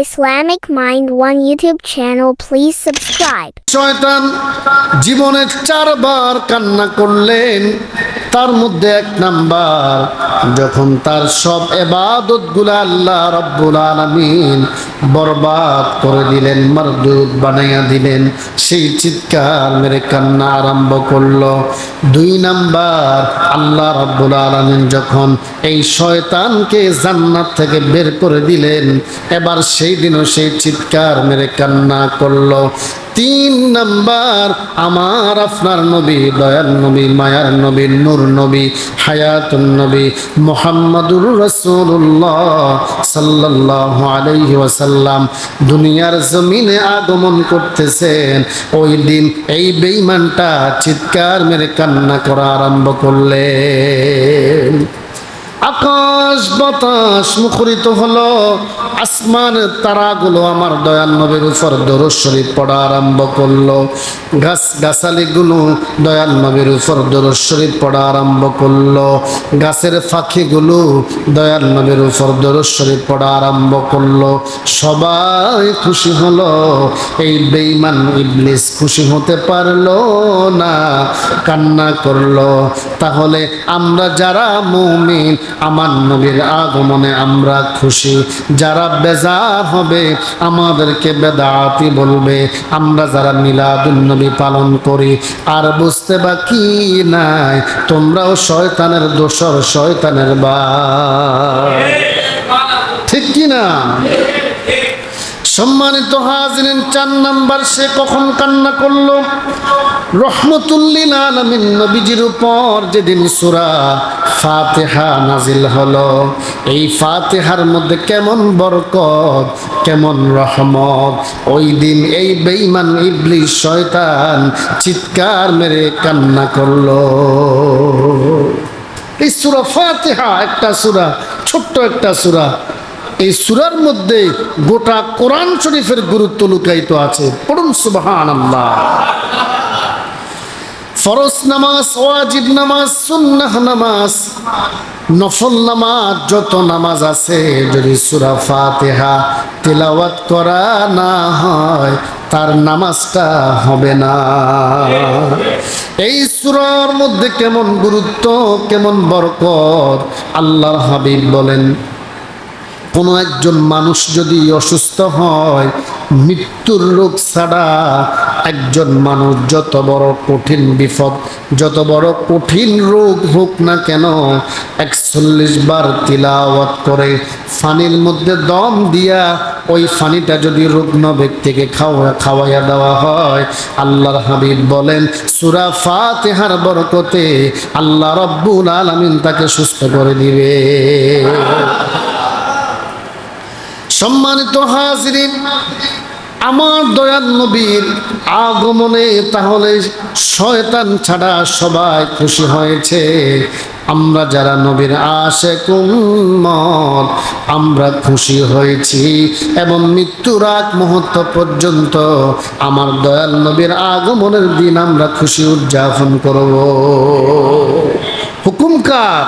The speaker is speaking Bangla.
Islamic Mind One YouTube channel, please subscribe. শয়তান জীবনে চারবার কান্না করলেন তার মধ্যে এক নাম্বার, যখন তার সব এবাদতগুলা আল্লাহ রব্বুল আলমিন বরবাদ করে দিলেন, মারদুদ বানাইয়া দিলেন, সেই চিৎকার মেরে কান্না আরম্ভ করল। দুই নাম্বার, আল্লাহ রব্বুল আলমিন যখন এই শয়তানকে জান্নাত থেকে বের করে দিলেন, এবার সেই দিনও সেই চিৎকার মেরে কান্না করল। তিন নাম্বার, আমার আপনার নবী, দয়াল নবী, মায়ার নবী, নূর নবী, হায়াতুন নবী, মোহাম্মদুর রসুল্লাহ সাল্লাহ আলাইহি ওয়াসাল্লাম। দুনিয়ার জমিনে আগমন করতেছেন। ওই দিন এই বেইমানটা চিৎকার মেরে কান্না করা আরম্ভ করলেন। আকাশ বাতাস মুখরিত হলো। আসমান তারাগুলো আমার দয়াল নবীর উপর দরুদ শরীফ পড়া আরম্ভ করল। গাছ গাছালিগুলো দয়াল নবীর উপর দরুদ শরীফ পড়া আরম্ভ করল। গাছের পাখিগুলো দয়াল নবীর উপর দরুদ শরীফ পড়া আরম্ভ করল। সবাই খুশি হলো। এই বেঈমান ইবলিস খুশি হতে পারল না, কান্না করল। তাহলে আমরা যারা মুমিন, আমার নবীর আগমনে আমরা খুশি। যারা বেজার হবে, আমাদেরকে বেদাতি বলবে। আমরা যারা মিলাদুন নবী পালন করি, আর বুঝতে বাকি নাই, তোমরাও শয়তানের দোষর, শয়তানের বা ঠিক কি না সম্মানিত হাজিরেন, চার নাম্বার সে কখন কান্না করল? রহমতুল্লিল আলমিন নবীজির উপর যেদিন সুরা ফাতেহা নাজিল হলো, এই ফাতেহার মধ্যে কেমন বরকত, কেমন রহমত। ওই দিন এই বেঈমান ইবলিশ শয়তান চিৎকার মেরে কান্না করল। এই সুরা ফাতেহা একটা সুরা, ছোট্ট একটা সুরা। এই সুরার মধ্যে গোটা কোরআন শরীফের গুরুত্ব লুকায়িত আছে। পড়ুন সুবহান আল্লাহ ফরজ নামাজ, ওয়াজিব নামাজ, সুন্নাহ নামাজ, নফল নামাজ, যত নামাজ আছে, যদি সুরা ফাতেহা তেলাওয়াত করা না হয়, তার নামাজটা হবে না। এই সুরার মধ্যে কেমন গুরুত্ব, কেমন বরকত, আল্লাহর হাবিব বলেন কোনো একজন মানুষ যদি অসুস্থ হয়, মৃত্যুর রোগ ছাড়া একজন মানুষ যত বড় কঠিন বিপদ, যত বড় কঠিন রোগ হোক না কেন, একচল্লিশ বার তিলাওয়াত করে ফানির মধ্যে দম দিয়া ওই ফানিটা যদি রুগ্ন ব্যক্তিকে খাওয়া, খাওয়াইয়া দেওয়া হয়, আল্লাহর হাবিব বলেন, সুরা ফাতেহার বরকতে আল্লাহ রব্বুল আলমিন তাকে সুস্থ করে দিবে। সম্মানিত হাজিরিন, আমার দয়াল নবীর আগমনে তাহলে শয়তান ছাড়া সবাই খুশি হয়েছে। আমরা যারা নবীর আশে কুম্মত আমরা খুশি হয়েছি। এবং মৃত্যুর আগ মুহূর্ত পর্যন্ত আমার দয়াল নবীর আগমনের দিন আমরা খুশি উদযাপন করব। হুকুম কার